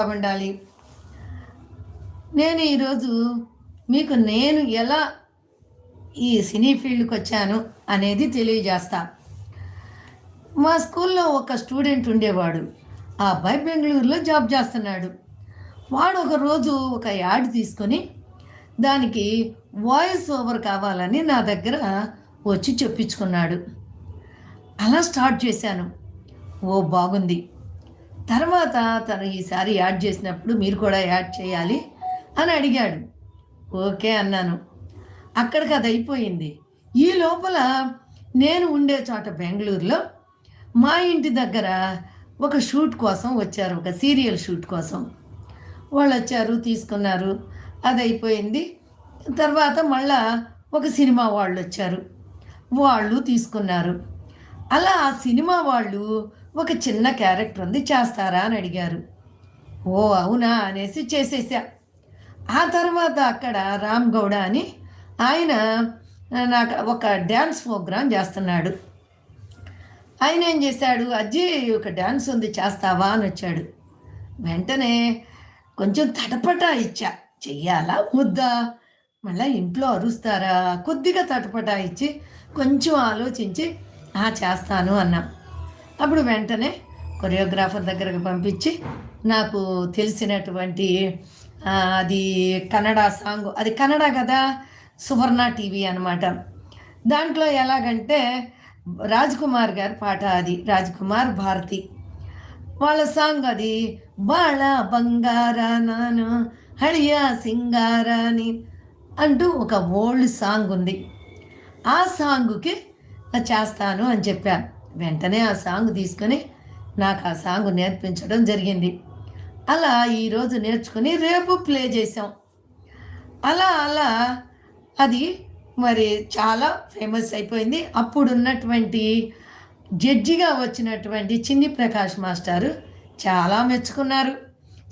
బాగుండాలి. నేను ఈరోజు మీకు నేను ఎలా ఈ సినీ ఫీల్డ్కి వచ్చాను అనేది తెలియజేస్తా. మా స్కూల్లో ఒక స్టూడెంట్ ఉండేవాడు. ఆ అబ్బాయి బెంగళూరులో జాబ్ చేస్తున్నాడు. వాడు ఒక రోజు ఒక యాడ్ తీసుకొని దానికి వాయిస్ ఓవర్ కావాలని నా దగ్గర వచ్చి చెప్పించుకున్నాడు. అలా స్టార్ట్ చేశాను. ఓ బాగుంది. తర్వాత తను ఈసారి యాడ్ చేసినప్పుడు మీరు కూడా యాడ్ చేయాలి అని అడిగాడు. ఓకే అన్నాను. అక్కడికి అది అయిపోయింది. ఈ లోపల నేను ఉండే చోట బెంగళూరులో మా ఇంటి దగ్గర ఒక షూట్ కోసం వచ్చారు ఒక సీరియల్ షూట్ కోసం. వాళ్ళు వచ్చారు తీసుకున్నారు. అది అయిపోయింది. తర్వాత మళ్ళా ఒక సినిమా వాళ్ళు వచ్చారు. వాళ్ళు తీసుకున్నారు. అలా ఆ సినిమా వాళ్ళు ఒక చిన్న క్యారెక్టర్ ఉంది చేస్తారా అని అడిగారు. ఓ అవునా అనేసి చేసేసా. ఆ తర్వాత అక్కడ రామ్ గౌడ అని ఆయన నాకు ఒక డ్యాన్స్ ప్రోగ్రాం చేస్తున్నాడు. ఆయన ఏం చేశాడు అజ్జీ ఒక డ్యాన్స్ ఉంది చేస్తావా అని వచ్చాడు. వెంటనే కొంచెం తటపట ఇచ్చా. చెయ్యాలా ముద్దా మళ్ళీ ఇంట్లో అరుస్తారా? కొద్దిగా తటపట ఇచ్చి కొంచెం ఆలోచించి ఆ చేస్తాను అన్నా. అప్పుడు వెంటనే కొరియోగ్రాఫర్ దగ్గరకు పంపించి నాకు తెలిసినటువంటి అది కన్నడ సాంగ్ అది కన్నడ కదా సువర్ణ టీవీ అనమాట దాంట్లో ఎలాగంటే రాజ్ కుమార్ గారి పాట అది రాజ్ కుమార్ భారతి. వాళ్ళ సాంగ్ అది బాళ బంగారా నాను హళియ సింగారాని అంటూ ఒక ఓల్డ్ సాంగ్ ఉంది. ఆ సాంగ్కి చేస్తాను అని చెప్పాను వెంటనే ఆ సాంగ్ తీసుకొని నాకు ఆ సాంగ్ నేర్పించడం జరిగింది. అలా ఈరోజు నేర్చుకుని రేపు ప్లే చేసాం అలా అలా అది మరి చాలా ఫేమస్ అయిపోయింది. అప్పుడున్నటువంటి జడ్జిగా వచ్చినటువంటి చిన్ని ప్రకాష్ మాస్టారు చాలా మెచ్చుకున్నారు.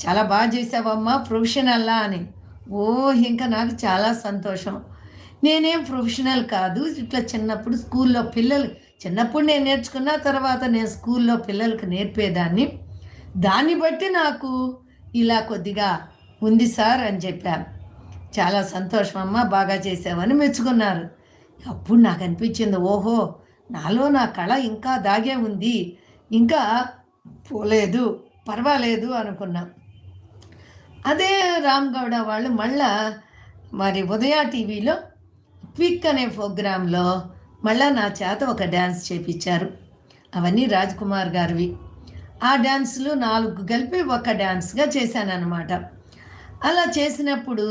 చాలా బాగా చేసావమ్మా ప్రొఫెషనల్లా అని. ఓ ఇంకా నాకు చాలా సంతోషం. నేనేం ప్రొఫెషనల్ కాదు. ఇట్లా చిన్నప్పుడు స్కూల్లో పిల్లలు చిన్నప్పుడు నేను నేర్చుకున్న తర్వాత నేను స్కూల్లో పిల్లలకు నేర్పేదాన్ని. దాన్ని బట్టి నాకు ఇలా కొద్దిగా ఉంది సార్ అని చెప్పాను. చాలా సంతోషం అమ్మ బాగా చేసావని మెచ్చుకున్నారు. అప్పుడు నాకు అనిపించింది ఓహో నాలో నా కళ ఇంకా దాగే ఉంది. ఇంకా పోలేదు పర్వాలేదు అనుకున్నా. అదే రామ్ గౌడ వాళ్ళు మళ్ళా మరి ఉదయ టీవీలో క్విక్ అనే ప్రోగ్రాంలో మళ్ళా నా చేత ఒక డ్యాన్స్ చేపించారు అవన్నీ రాజ్ కుమార్ గారివి. ఆ డ్యాన్సులు నాలుగు కలిపి ఒక డ్యాన్స్గా చేశానన్నమాట. అలా చేసినప్పుడు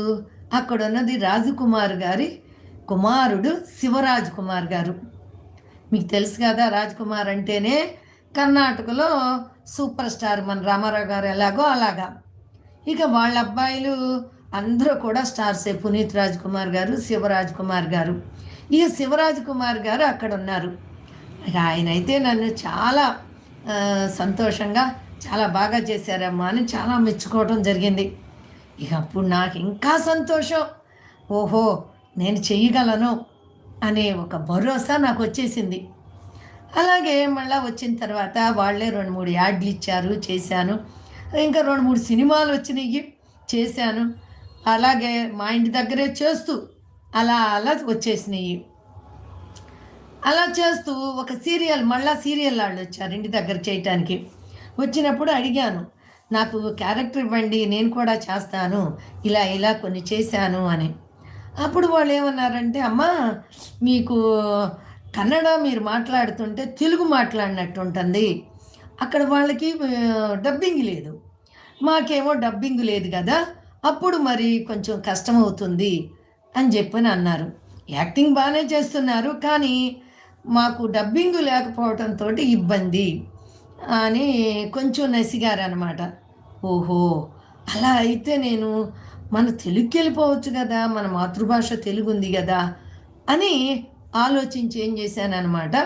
అక్కడ ఉన్నది రాజకుమార్ గారి కుమారుడు శివరాజ్ కుమార్ గారు. మీకు తెలుసు కదా రాజ్ కుమార్ అంటేనే కర్ణాటకలో సూపర్ స్టార్ మన రామారావు గారు ఎలాగో అలాగా. ఇక వాళ్ళ అబ్బాయిలు అందరూ కూడా స్టార్సే పునీత్ రాజ్ కుమార్ గారు శివరాజ్ కుమార్ గారు. ఇక శివరాజ్ కుమార్ గారు అక్కడ ఉన్నారు ఆయన అయితే నన్ను చాలా సంతోషంగా చాలా బాగా చేశారమ్మా అని చాలా మెచ్చుకోవడం జరిగింది. ఇక అప్పుడు నాకు ఇంకా సంతోషం. ఓహో నేను చెయ్యగలను అనే ఒక భరోసా నాకు వచ్చేసింది. అలాగే మళ్ళీ వచ్చిన తర్వాత వాళ్ళే రెండు మూడు యాడ్లు ఇచ్చారు చేశాను. ఇంకా రెండు మూడు సినిమాలు వచ్చినాయి చేశాను. అలాగే మా ఇంటి దగ్గరే చేస్తూ అలా అలా వచ్చేసినాయి. అలా చేస్తూ ఒక సీరియల్ మళ్ళా సీరియల్ వాళ్ళు వచ్చారు ఇంటి దగ్గర చేయటానికి. వచ్చినప్పుడు అడిగాను నాకు క్యారెక్టర్ ఇవ్వండి నేను కూడా చేస్తాను ఇలా ఇలా కొన్ని చేశాను అని. అప్పుడు వాళ్ళు ఏమన్నారంటే అమ్మా మీకు కన్నడ మీరు మాట్లాడుతుంటే తెలుగు మాట్లాడినట్టు ఉంటుంది. అక్కడ వాళ్ళకి డబ్బింగ్ లేదు. మాకేమో డబ్బింగ్ లేదు కదా అప్పుడు మరి కొంచెం కష్టమవుతుంది. అని చెప్పని అన్నారు. యాక్టింగ్ బాగానే చేస్తున్నారు కానీ మాకు డబ్బింగ్ లేకపోవడంతో ఇబ్బంది అని కొంచెం నసిగారనమాట ఓహో అలా అయితే నేను మన తెలుగుకి వెళ్ళిపోవచ్చు కదా మన మాతృభాష తెలుగు ఉంది కదా అని ఆలోచించి ఏం చేశానమాట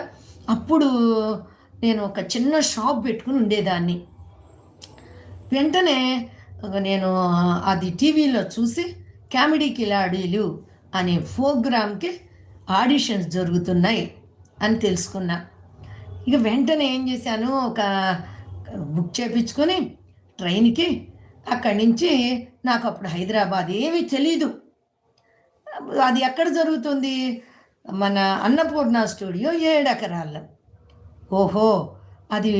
అప్పుడు నేను ఒక చిన్న షాప్ పెట్టుకుని ఉండేదాన్ని. వెంటనే నేను అది టీవీలో చూసి కామెడీ కిలాడీలు అనే ప్రోగ్రామ్కి ఆడిషన్స్ జరుగుతున్నాయి అని తెలుసుకున్నా. ఇక వెంటనే ఏం చేశాను? ఒక బుక్ చేపించుకొని ట్రైన్కి అక్కడి నుంచి నాకు అప్పుడు హైదరాబాద్ ఏమీ తెలీదు. అది ఎక్కడ జరుగుతుంది? మన అన్నపూర్ణ స్టూడియో ఏడెకరాల్లో ఓహో అది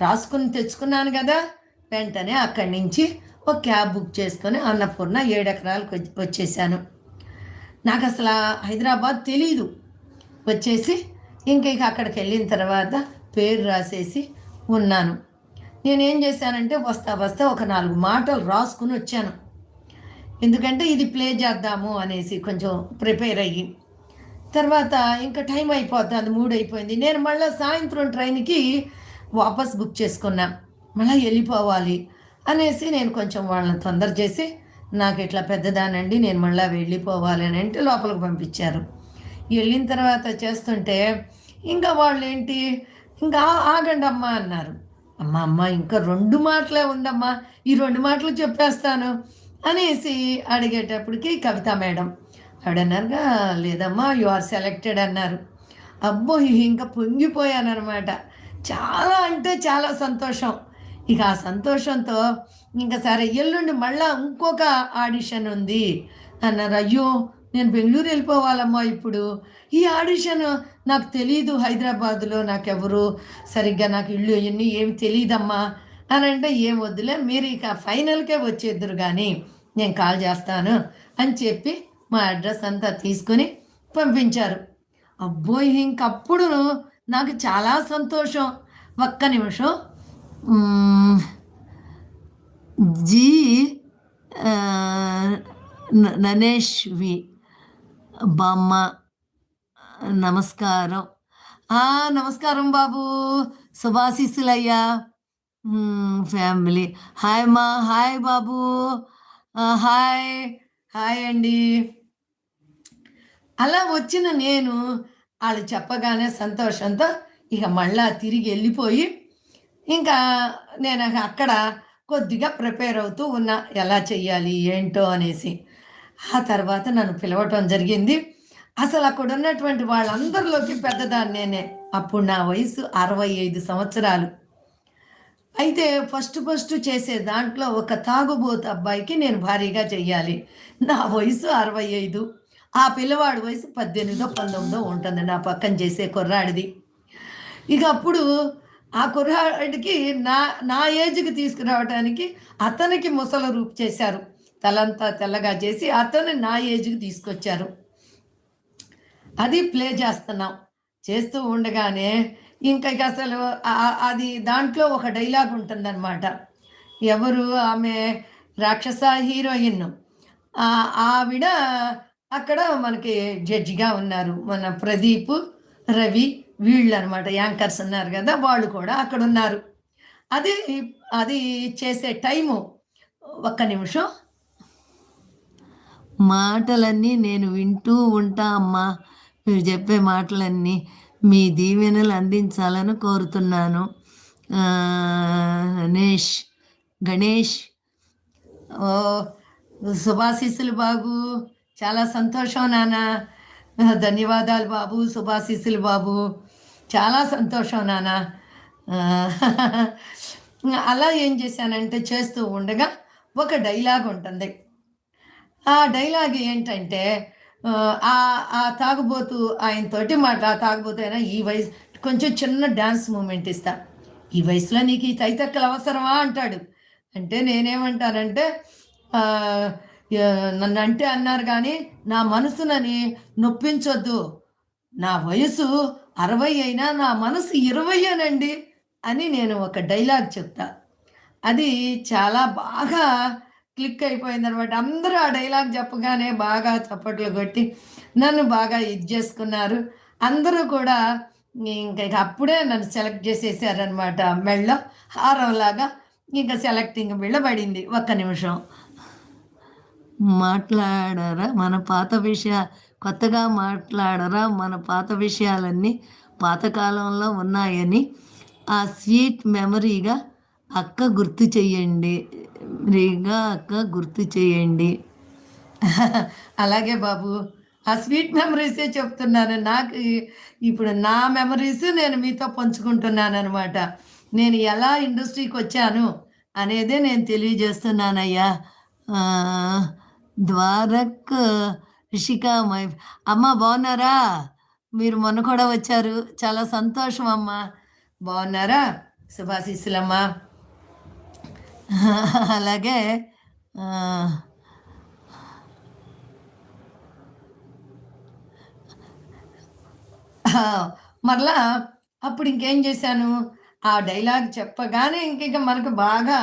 రాసుకుని తెచ్చుకున్నాను కదా. వెంటనే అక్కడి నుంచి ఒక క్యాబ్ బుక్ చేసుకొని అన్నపూర్ణ ఏడు ఎకరాలకు వచ్చి- వచ్చేసాను. నాకు అసలు హైదరాబాద్ తెలీదు. వచ్చేసి ఇంక ఇక అక్కడికి వెళ్ళిన తర్వాత పేరు రాసేసి ఉన్నాను. నేనేం చేశానంటే వస్తా వస్తా ఒక నాలుగు మాటలు రాసుకుని వచ్చాను. ఎందుకంటే ఇది ప్లే చేద్దాము అనేసి కొంచెం ప్రిపేర్ అయ్యి. తర్వాత ఇంకా టైం అయిపోతుంది మూడు అయిపోయింది. నేను మళ్ళీ సాయంత్రం ట్రైన్కి వాపస్ బుక్ చేసుకున్నా. మళ్ళీ వెళ్ళిపోవాలి. అనేసి నేను కొంచెం వాళ్ళని తొందర చేసి నాకు ఇట్లా పెద్దదానండి నేను మళ్ళీ వెళ్ళిపోవాలి అని అంటే లోపలికి పంపించారు. వెళ్ళిన తర్వాత చేస్తుంటే ఇంకా వాళ్ళు ఏంటి ఇంకా ఆగండి అమ్మా అన్నారు. అమ్మ అమ్మ ఇంకా రెండు మాటలే ఉందమ్మా. ఈ రెండు మాటలు చెప్పేస్తాను అనేసి అడిగేటప్పటికి కవిత మేడం. ఆవిడన్నారుగా లేదమ్మా యు ఆర్ సెలెక్టెడ్ అన్నారు. అబ్బో ఇంకా పొంగిపోయాను అనమాట చాలా అంటే చాలా సంతోషం. ఇక ఆ సంతోషంతో ఇంకా సరే ఎల్లుండి మళ్ళా ఇంకొక ఆడిషన్ ఉంది. అన్నారు అయ్యో నేను బెంగళూరు వెళ్ళిపోవాలమ్మా ఇప్పుడు. ఈ ఆడిషన్ నాకు తెలీదు హైదరాబాదులో నాకెవరు సరిగ్గా నాకు ఇల్లు ఇవన్నీ ఏమి తెలియదమ్మా అని అంటే ఏం వద్దులే మీరు ఇక ఫైనల్కే వచ్చేద్దరు కానీ నేను కాల్ చేస్తాను అని చెప్పి మా అడ్రస్ అంతా తీసుకొని పంపించారు. అబ్బో ఇంకప్పుడు నాకు చాలా సంతోషం. ఒక్క నిమిషం. జీ ననేష్ వి బామ్మ నమస్కారం. ఆ, నమస్కారం బాబు. శుభాశీస్సులయ్యా ఫ్యామిలీ mm, హాయ్ మా హాయ్ బాబు. Uh, హాయ్ హాయ్ అండి. అలా వచ్చిన నేను వాళ్ళు చెప్పగానే సంతోషంతో ఇక మళ్ళా తిరిగి వెళ్ళిపోయి ఇంకా నేను అక్కడ కొద్దిగా ప్రిపేర్ అవుతూ ఉన్నా ఎలా చెయ్యాలి ఏంటో అనేసి. ఆ తర్వాత నన్ను పిలవటం జరిగింది. అసలు అక్కడ ఉన్నటువంటి వాళ్ళందరిలోకి పెద్దదాన్ని నేనే అప్పుడు నా వయసు అరవై ఐదు సంవత్సరాలు. అయితే ఫస్ట్ ఫస్ట్ చేసే దాంట్లో ఒక తాగుబోతు అబ్బాయికి నేను భారీగా చెయ్యాలి. నా వయసు అరవై ఐదు. ఆ పిల్లవాడి వయసు పద్దెనిమిదో పంతొమ్మిదో ఉంటుంది నా పక్కన చేసే కుర్రాడిది. ఇక అప్పుడు ఆ కుర్రాడికి నా నా ఏజ్కి తీసుకురావడానికి అతనికి ముసల రూపు చేశారు. తలంతా తెల్లగా చేసి అతను నా ఏజ్కి తీసుకొచ్చారు. అది ప్లే చేస్తున్నాం. చేస్తూ ఉండగానే ఇంకా అసలు అది దాంట్లో ఒక డైలాగ్ ఉంటుందన్నమాట. ఎవరు? ఆమె రాక్షస హీరోయిన్. ఆవిడ అక్కడ మనకి జడ్జిగా ఉన్నారు. మన ప్రదీప్ రవి వీళ్ళు అనమాట యాంకర్స్ ఉన్నారు కదా వాళ్ళు కూడా అక్కడ ఉన్నారు అది అది చేసే టైము ఒక్క నిమిషం. మాటలన్నీ నేను వింటూ ఉంటా అమ్మా. మీరు చెప్పే మాటలన్నీ మీ దీవెనలు అందించాలని కోరుతున్నాను. గణేష్ గణేష్. ఓ శుభాశీస్సులు బాబు. చాలా సంతోషం నాన్న. ధన్యవాదాలు బాబు శుభాశీస్సులు బాబు. చాలా సంతోషం నాన్న అలా ఏం చేశానంటే చేస్తూ ఉండగా ఒక డైలాగ్ ఉంటుంది. ఆ డైలాగ్ ఏంటంటే ఆ, ఆ తాగుబోతు ఆయనతోటి మాట ఆ తాగుబోతు అయినా ఈ వయసు కొంచెం చిన్న డ్యాన్స్ మూమెంట్ ఇస్తా. ఈ వయసులో నీకు ఈ తైతక్కలు అవసరమా అంటాడు. అంటే నేనేమంటానంటే నన్ను అంటే అన్నారు కానీ నా మనసునని నొప్పించొద్దు. నా వయసు అరవై అయినా నా మనసు ఇరవై అనండి అని నేను ఒక డైలాగ్ చెప్తా. అది చాలా బాగా క్లిక్ అయిపోయింది అనమాట అందరూ ఆ డైలాగ్ చెప్పగానే బాగా చప్పట్లు కొట్టి నన్ను బాగా ఇది చేసుకున్నారు. అందరూ కూడా ఇంకా ఇక అప్పుడే నన్ను సెలెక్ట్ చేసేసారనమాట మెళ్ళ. హారంలాగా ఇంకా సెలెక్టింగ్ వెళ్ళబడింది ఒక్క నిమిషం. మాట్లాడారా? మన పాత విషయ కొత్తగా మాట్లాడరా మన పాత విషయాలన్నీ పాతకాలంలో ఉన్నాయని ఆ స్వీట్ మెమరీగా అక్క గుర్తు చెయ్యండి. మెమరీగా అక్క గుర్తు చేయండి అలాగే బాబు ఆ స్వీట్ మెమరీసే చెప్తున్నాను. నాకు ఇప్పుడు నా మెమరీస్ నేను మీతో పంచుకుంటున్నాను అనమాట నేను ఎలా ఇండస్ట్రీకి వచ్చాను అనేదే నేను తెలియజేస్తున్నానయ్యా. ద్వారక్ రిషిక మై అమ్మ బాగున్నారా? మీరు మొన్న కూడా వచ్చారు. చాలా సంతోషం అమ్మ. బాగున్నారా? శుభాశీస్సులమ్మ. అలాగే మరలా అప్పుడు ఇంకేం చేశాను? ఆ డైలాగ్ చెప్పగానే ఇంక మనకు బాగా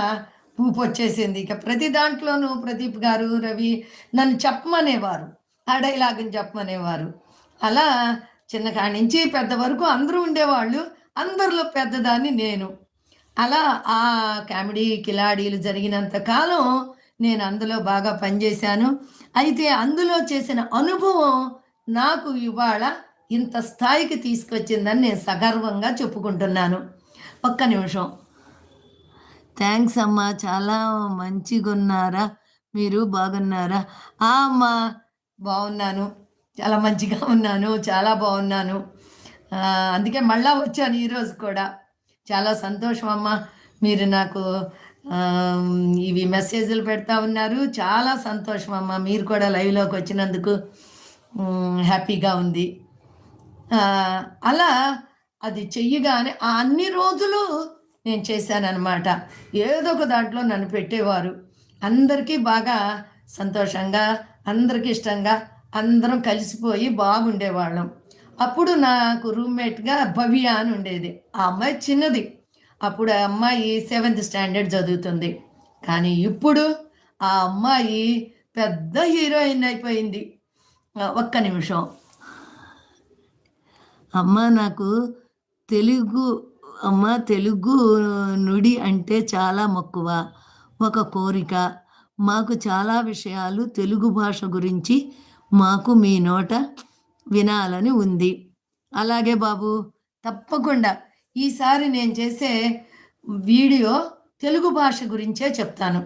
ఊపు వచ్చేసింది ఇక ప్రతి దాంట్లోనూ ప్రదీప్ గారు రవి నన్ను చెప్పమనేవారు. ఆ డైలాగుని చెప్పమనేవారు. అలా చిన్నకాడి నుంచి పెద్ద వరకు అందరూ ఉండేవాళ్ళు. అందరిలో పెద్దదాన్ని నేను. అలా ఆ కామెడీ కిలాడీలు జరిగినంత కాలం నేను అందులో బాగా పనిచేశాను. అయితే అందులో చేసిన అనుభవం నాకు ఇవాళ ఇంత స్థాయికి తీసుకొచ్చిందని నేను సగర్వంగా చెప్పుకుంటున్నాను. ఒక్క నిమిషం. థ్యాంక్స్ అమ్మా చాలా మంచిగా ఉన్నారా మీరు బాగున్నారా? అమ్మా బాగున్నాను. చాలా మంచిగా ఉన్నాను. చాలా బాగున్నాను. అందుకే మళ్ళా వచ్చాను ఈరోజు కూడా. చాలా సంతోషం అమ్మ. మీరు నాకు ఇవి మెసేజ్లు పెడతా ఉన్నారు. చాలా సంతోషం అమ్మా. మీరు కూడా లైవ్లోకి వచ్చినందుకు హ్యాపీగా ఉంది. అలా అది చెయ్యగానే ఆ అన్ని రోజులు నేను చేశానన్నమాట. ఏదో ఒక దాంట్లో నన్ను పెట్టేవారు. అందరికీ బాగా సంతోషంగా అందరికి ఇష్టంగా అందరం కలిసిపోయి బాగుండేవాళ్ళం. అప్పుడు నాకు రూమ్మేట్గా భవ్య అని ఉండేది. ఆ అమ్మాయి చిన్నది. అప్పుడు ఆ అమ్మాయి సెవెంత్ స్టాండర్డ్ చదువుతుంది. కానీ ఇప్పుడు ఆ అమ్మాయి పెద్ద హీరోయిన్ అయిపోయింది. ఒక్క నిమిషం. అమ్మ నాకు తెలుగు అమ్మ తెలుగు నుడి అంటే చాలా మక్కువ. ఒక కోరిక మాకు చాలా విషయాలు తెలుగు భాష గురించి మాకు మీ నోట వినాలని ఉంది. అలాగే బాబు తప్పకుండా ఈసారి నేను చేసే వీడియో తెలుగు భాష గురించే చెప్తాను.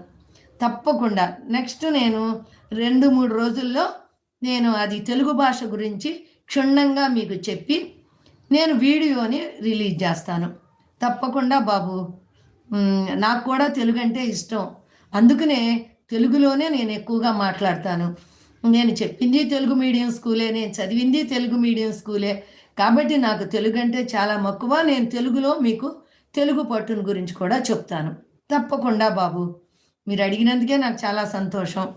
తప్పకుండా నెక్స్ట్ నేను రెండు మూడు రోజుల్లో నేను అది తెలుగు భాష గురించి క్షుణ్ణంగా మీకు చెప్పి నేను వీడియోని రిలీజ్ చేస్తాను. తప్పకుండా బాబు. నాకు కూడా తెలుగు అంటే ఇష్టం. అందుకనే తెలుగులోనే నేను ఎక్కువగా మాట్లాడతాను. నేను చెప్పింది తెలుగు మీడియం స్కూలే నేను చదివింది తెలుగు మీడియం స్కూలే. కాబట్టి నాకు తెలుగు అంటే చాలా మక్కువ. నేను తెలుగులో మీకు తెలుగు పట్టును గురించి కూడా చెప్తాను. తప్పకుండా బాబు. మీరు అడిగినందుకే నాకు చాలా సంతోషం.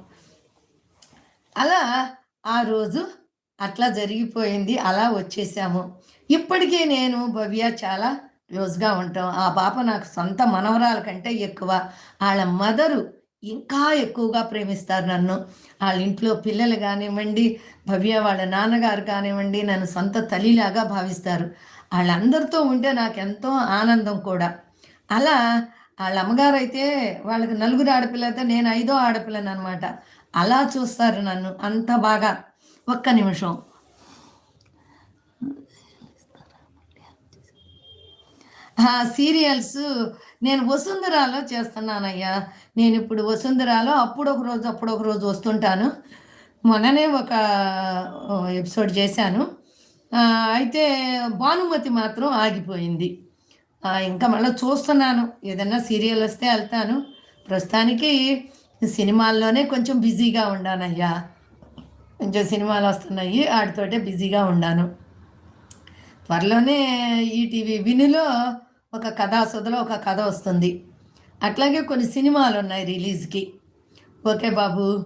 అలా ఆ రోజు అట్లా జరిగిపోయింది. అలా వచ్చేసాము. ఇప్పటికీ నేను భవ్య చాలా క్లోజ్గా ఉంటాం. ఆ పాప నాకు సొంత మనవరాల కంటే ఎక్కువ. వాళ్ళ మదరు ఇంకా ఎక్కువగా ప్రేమిస్తారు నన్ను. వాళ్ళ ఇంట్లో పిల్లలు కానివ్వండి భవ్య వాళ్ళ నాన్నగారు కానివ్వండి నన్ను సొంత తల్లిలాగా భావిస్తారు. వాళ్ళందరితో ఉంటే నాకు ఎంతో ఆనందం కూడా. అలా వాళ్ళ అమ్మగారు అయితే వాళ్ళకి నలుగురు ఆడపిల్లతో నేను ఐదో ఆడపిల్లను అనమాట అలా చూస్తారు నన్ను అంత బాగా. ఒక్క నిమిషం. ఆ సీరియల్స్ నేను వసుంధరాలో చేస్తున్నానయ్యా. నేను ఇప్పుడు వసుంధరాలో అప్పుడు ఒక రోజు అప్పుడు ఒక రోజు వస్తుంటాను. మొన్ననే ఒక ఎపిసోడ్ చేశాను. అయితే భానుమతి మాత్రం ఆగిపోయింది. ఇంకా మళ్ళీ చూస్తున్నాను. ఏదన్నా సీరియల్ వస్తే వెళ్తాను. ప్రస్తుతానికి సినిమాల్లోనే కొంచెం బిజీగా ఉన్నానయ్యా కొంచెం సినిమాలు వస్తున్నాయి వాటితోటే బిజీగా ఉన్నాను త్వరలోనే ఈటీవీ వినిలో ఒక కథాసుధలో ఒక కథ వస్తుంది. అట్లాగే కొన్ని సినిమాలు ఉన్నాయి రిలీజ్కి. ఓకే బాబు.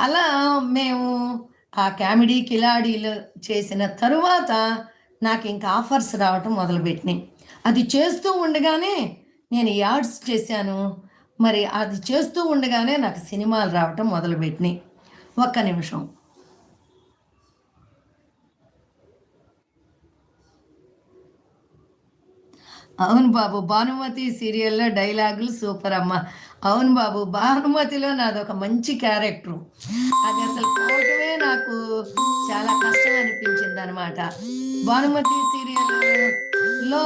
అలా మేము ఆ కామెడీ కిలాడీలు చేసిన తరువాత నాకు ఇంకా ఆఫర్స్ రావటం మొదలుపెట్టినాయి. అది చేస్తూ ఉండగానే నేను యాడ్స్ చేశాను. మరి అది చేస్తూ ఉండగానే నాకు సినిమాలు రావటం మొదలుపెట్టినాయి. ఒక్క నిమిషం. అవును బాబు భానుమతి సీరియల్లో డైలాగులు సూపర్ అమ్మ. అవును బాబు భానుమతిలో నాది ఒక మంచి క్యారెక్టర్. అది అసలు పోవటమే నాకు చాలా కష్టం అనిపించింది అనమాట భానుమతి సీరియల్లో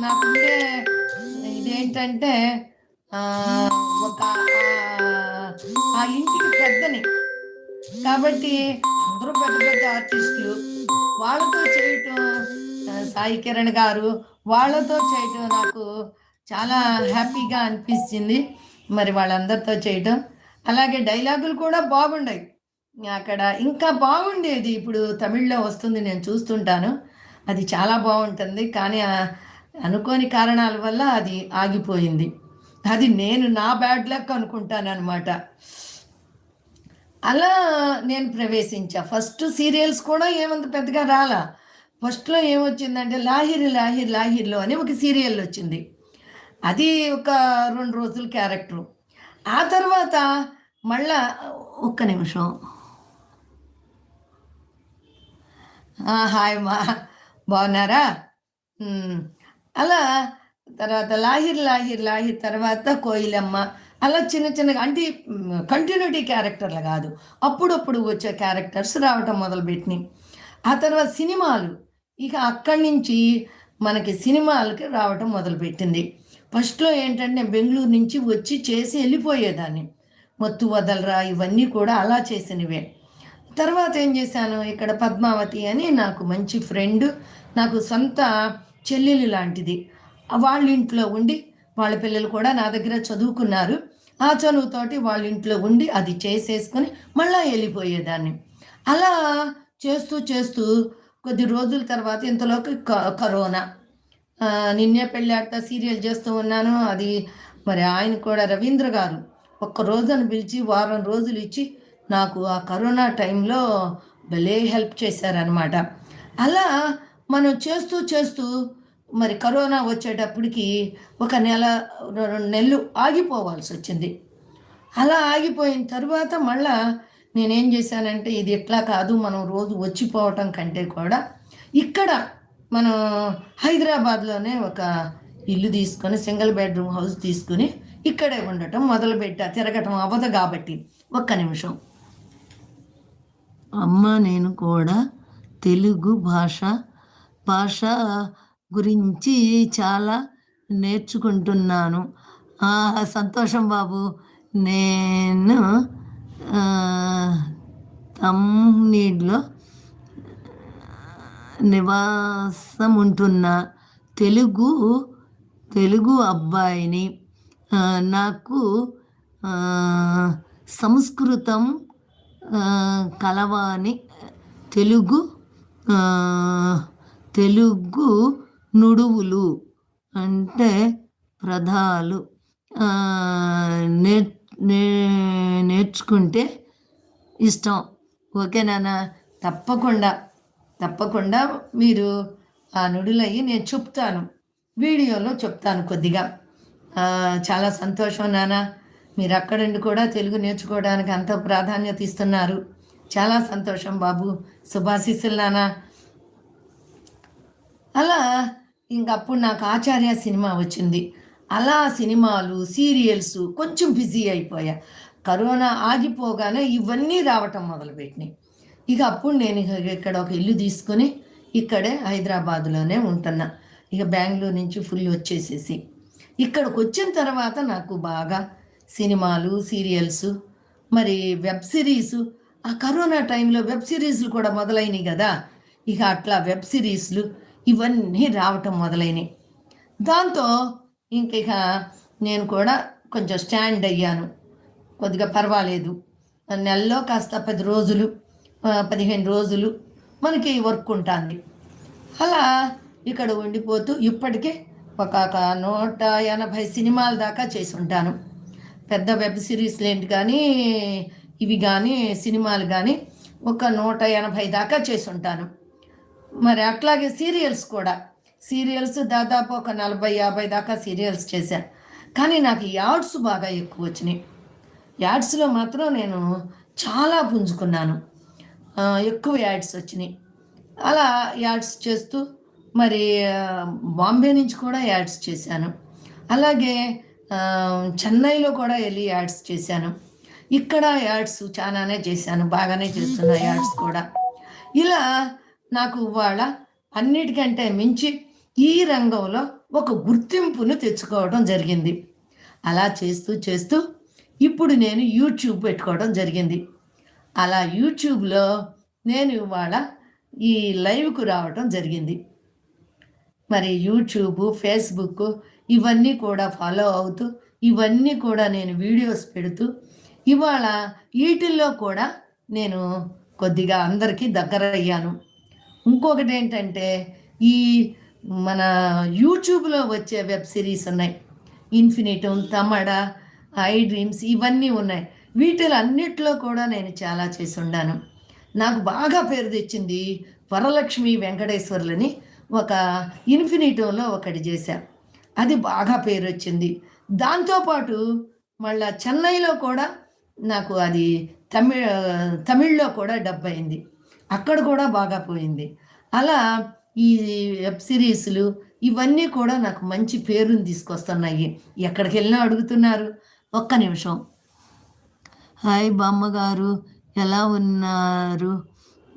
నాకుండే ఇదేంటంటే ఒక ఆ- ఇంటికి పెద్దని. కాబట్టి అందరూ పెద్ద పెద్ద ఆర్టిస్టులు. వాళ్ళతో చేయటం సాయి కిరణ్ గారు వాళ్ళతో చేయటం నాకు చాలా హ్యాపీగా అనిపించింది మరి వాళ్ళందరితో చేయటం. అలాగే డైలాగులు కూడా బాగుండాయి. అక్కడ ఇంకా బాగుండేది. ఇప్పుడు తమిళ్ళో వస్తుంది నేను చూస్తుంటాను. అది చాలా బాగుంటుంది. కానీ అనుకోని కారణాల వల్ల అది ఆగిపోయింది. అది నేను నా బ్యాడ్ లక్ అనుకుంటాను అనమాట అలా నేను ప్రవేశించా. ఫస్ట్ సీరియల్స్ కూడా ఏమంత పెద్దగా రాలా. ఫస్ట్లో ఏమొచ్చిందంటే లాహిరి లాహిర్ లాహిర్లో అని ఒక సీరియల్ వచ్చింది. అది ఒక రెండు రోజుల క్యారెక్టరు. ఆ తర్వాత మళ్ళా ఒక్క నిమిషం. హాయ్ మా బాగున్నారా? అలా తర్వాత లాహిర్ లాహిర్ లాహిర్ తర్వాత కోయిలమ్మ. అలా చిన్న చిన్నగా అంటే కంటిన్యూటీ క్యారెక్టర్లు కాదు. అప్పుడప్పుడు వచ్చే క్యారెక్టర్స్ రావటం మొదలుపెట్టినాయి. ఆ తర్వాత సినిమాలు. ఇక అక్కడి నుంచి మనకి సినిమాలకి రావటం మొదలుపెట్టింది. ఫస్ట్లో ఏంటంటే బెంగళూరు నుంచి వచ్చి చేసి వెళ్ళిపోయేదాన్ని. మత్తు వదలరా ఇవన్నీ కూడా అలా చేసినవే. తర్వాత ఏం చేశాను? ఇక్కడ పద్మావతి అని నాకు మంచి ఫ్రెండ్ నాకు సొంత చెల్లెలు లాంటిది. వాళ్ళ ఇంట్లో ఉండి వాళ్ళ పిల్లలు కూడా నా దగ్గర చదువుకున్నారు. ఆ చదువుతోటి వాళ్ళ ఇంట్లో ఉండి అది చేసేసుకొని మళ్ళా వెళ్ళిపోయేదాన్ని. అలా చేస్తూ చేస్తూ కొద్ది రోజుల తర్వాత ఇంతలోకి క- కరోనా. నిన్నే నిన్నే పెళ్ళాడతా సీరియల్ చేస్తూ ఉన్నాను. అది మరి ఆయన కూడా రవీంద్ర గారు ఒక్క రోజును పిలిచి వారం రోజులు ఇచ్చి నాకు ఆ కరోనా టైంలో భలే హెల్ప్ చేశారనమాట అలా మనం చేస్తూ చేస్తూ మరి కరోనా వచ్చేటప్పటికి ఒక నెల రెండు నెలలు ఆగిపోవాల్సి వచ్చింది అలా ఆగిపోయిన తర్వాత మళ్ళా నేనేం చేశానంటే ఇది ఎట్లా కాదు మనం రోజు వచ్చిపోవటం కంటే కూడా ఇక్కడ మనం హైదరాబాద్లోనే ఒక ఇల్లు తీసుకొని సింగిల్ బెడ్రూమ్ హౌస్ తీసుకుని ఇక్కడే ఉండటం మొదలుపెట్టా తిరగటం అవ్వదు కాబట్టి. ఒక్క నిమిషం. అమ్మ నేను కూడా తెలుగు భాష భాష గురించి చాలా నేర్చుకుంటున్నాను. సంతోషం బాబు. నేను తమ్నీడ్లో నివాసం ఉంటున్న తెలుగు తెలుగు అబ్బాయిని నాకు సంస్కృతం కలవాని తెలుగు తెలుగు నుడువులు అంటే ప్రధాలు. ఆ, నే నేర్చుకుంటే ఇష్టం. ఓకే నాన్న? తప్పకుండా. తప్పకుండా మీరు ఆ నుడులయ్యి నేను చెప్తాను. వీడియోలో చెప్తాను కొద్దిగా. చాలా సంతోషం నాన్న. మీరు అక్కడుండి కూడా తెలుగు నేర్చుకోవడానికి అంత ప్రాధాన్యత ఇస్తున్నారు. చాలా సంతోషం బాబు. శుభాశీస్సులు నాన్న. అలా ఇంకప్పుడు నాకు ఆచార్య సినిమా వచ్చింది. అలా సినిమాలు సీరియల్స్ కొంచెం బిజీ అయిపోయా. కరోనా ఆగిపోగానే ఇవన్నీ రావటం మొదలుపెట్టినాయి. ఇక అప్పుడు నేను ఇక ఇక్కడ ఒక ఇల్లు తీసుకొని ఇక్కడే హైదరాబాద్లోనే ఉంటున్నా. ఇక బెంగళూరు నుంచి ఫుల్ వచ్చేసేసి. ఇక్కడికి వచ్చిన తర్వాత నాకు బాగా సినిమాలు సీరియల్స్ మరి వెబ్ సిరీస్ ఆ కరోనా టైంలో వెబ్ సిరీస్లు కూడా మొదలైనవి కదా. ఇక అట్లా వెబ్ సిరీస్లు ఇవన్నీ రావటం మొదలైనవి దాంతో ఇంక ఇక నేను కూడా కొంచెం స్టాండ్ అయ్యాను. కొద్దిగా పర్వాలేదు. నెలలో కాస్త పది రోజులు పదిహేను రోజులు మనకి వర్క్ ఉంటుంది. అలా ఇక్కడ ఉండిపోతూ ఇప్పటికే ఒక ఒక నూట ఎనభై సినిమాల దాకా చేసి ఉంటాను పెద్ద వెబ్ సిరీస్లు ఏంటి కానీ ఇవి కానీ సినిమాలు కానీ ఒక నూట ఎనభై దాకా చేసి ఉంటాను మరి అట్లాగే సీరియల్స్ కూడా సీరియల్స్ దాదాపు ఒక నలభై యాభై దాకా సీరియల్స్ చేశాను కానీ నాకు యాడ్స్ బాగా ఎక్కువ వచ్చినాయి. యాడ్స్లో మాత్రం నేను చాలా పుంజుకున్నాను. ఎక్కువ యాడ్స్ వచ్చినాయి. అలా యాడ్స్ చేస్తూ మరి బాంబే నుంచి కూడా యాడ్స్ చేశాను. అలాగే చెన్నైలో కూడా వెళ్ళి యాడ్స్ చేశాను. ఇక్కడ యాడ్స్ చాలానే చేశాను బాగానే చేస్తున్నా యాడ్స్ కూడా. ఇలా నాకు ఇవాళ అన్నిటికంటే మించి ఈ రంగంలో ఒక గుర్తింపును తెచ్చుకోవడం జరిగింది. అలా చేస్తూ చేస్తూ ఇప్పుడు నేను యూట్యూబ్ పెట్టుకోవడం జరిగింది. అలా యూట్యూబ్లో నేను ఇవాళ ఈ లైవ్కు రావటం జరిగింది. మరి యూట్యూబ్ ఫేస్బుక్ ఇవన్నీ కూడా ఫాలో అవుతూ ఇవన్నీ కూడా నేను వీడియోస్ పెడుతూ ఇవాళ వీటిల్లో కూడా నేను కొద్దిగా అందరికీ దగ్గర అయ్యాను ఇంకొకటి ఏంటంటే ఈ మన యూట్యూబ్లో వచ్చే వెబ్ సిరీస్ ఉన్నాయి. ఇన్ఫినిటం తమడ ఐ డ్రీమ్స్ ఇవన్నీ ఉన్నాయి. వీటిలో అన్నిట్లో కూడా నేను చాలా చేసి ఉన్నాను నాకు బాగా పేరు తెచ్చింది వరలక్ష్మి వెంకటేశ్వర్లని ఒక ఇన్ఫినిటోలో ఒకటి చేశా. అది బాగా పేరు వచ్చింది. దాంతోపాటు మళ్ళా చెన్నైలో కూడా నాకు అది తమిళ తమిళ్ళో కూడా డబ్బు అయింది అక్కడ కూడా బాగా పోయింది. అలా ఈ వెబ్ సిరీస్లు ఇవన్నీ కూడా నాకు మంచి పేరుని తీసుకొస్తున్నాయి. ఎక్కడికి వెళ్ళినా అడుగుతున్నారు. ఒక్క నిమిషం. హాయ్ బామ్మగారు. ఎలా ఉన్నారు?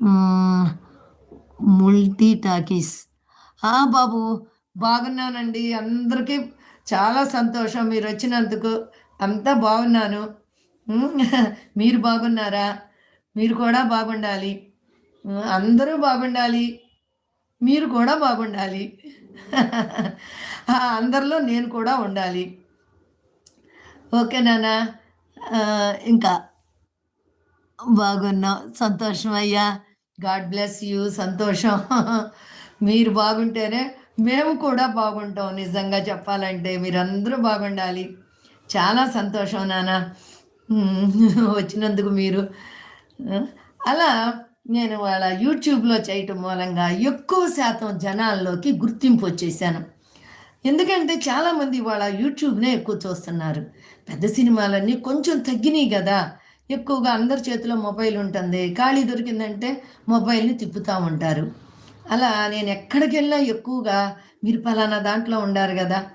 Multi multi talkies. ఆ బాబు బాగున్నానండి. అందరికీ చాలా సంతోషం. మీరు వచ్చినందుకు అంతా బాగున్నాను. మీరు బాగున్నారా? మీరు కూడా బాగుండాలి. అందరూ బాగుండాలి. మీరు కూడా బాగుండాలి. అందరిలో నేను కూడా ఉండాలి. ఓకే నాన్న. ఇంకా బాగున్నాం. సంతోషం అయ్యా. God bless you. సంతోషం. మీరు బాగుంటేనే మేము కూడా బాగుంటాం. నిజంగా చెప్పాలంటే మీరందరూ బాగుండాలి. చాలా సంతోషం నాన్న. వచ్చినందుకు మీరు. అలా నేను వాళ్ళ యూట్యూబ్లో చేయటం మూలంగా ఎక్కువ శాతం జనాల్లోకి గుర్తింపు వచ్చేసాను. ఎందుకంటే చాలామంది వాళ్ళ యూట్యూబ్నే ఎక్కువ చూస్తున్నారు. పెద్ద సినిమాలన్నీ కొంచెం తగ్గినాయి కదా. ఎక్కువగా అందరి చేతిలో మొబైల్ ఉంటుంది. ఖాళీ దొరికిందంటే మొబైల్ని తిప్పుతూ ఉంటారు. అలా నేను ఎక్కడికి వెళ్ళినా ఎక్కువగా మీరు పలానా దాంట్లో ఉండారు కదా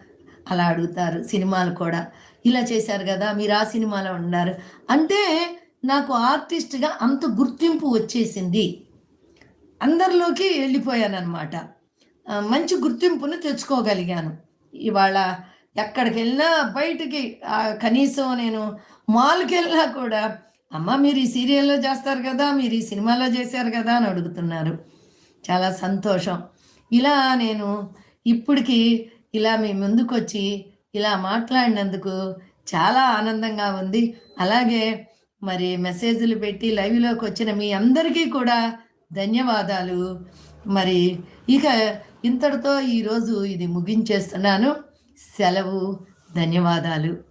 అలా అడుగుతారు సినిమాలు కూడా. ఇలా చేశారు కదా మీరు ఆ సినిమాలో ఉన్నారు అంటే నాకు ఆర్టిస్ట్గా అంత గుర్తింపు వచ్చేసింది. అందరిలోకి వెళ్ళిపోయానమాట మంచి గుర్తింపును తెచ్చుకోగలిగాను. ఇవాళ ఎక్కడికి వెళ్ళినా బయటికి కనీసం నేను మాల్కి వెళ్ళినా కూడా అమ్మ మీరు ఈ సీరియల్లో చేస్తారు కదా మీరు ఈ సినిమాలో చేశారు కదా అని అడుగుతున్నారు. చాలా సంతోషం. ఇలా నేను ఇప్పటికి ఇలా మీ ముందుకు వచ్చి ఇలా మాట్లాడినందుకు చాలా ఆనందంగా ఉంది. అలాగే మరి మెసేజ్లు పెట్టి లైవ్లోకి వచ్చిన మీ అందరికీ కూడా ధన్యవాదాలు. మరి ఇక ఇంతటితో ఈరోజు ఇది ముగించేస్తున్నాను. సెలవు ధన్యవాదాలు.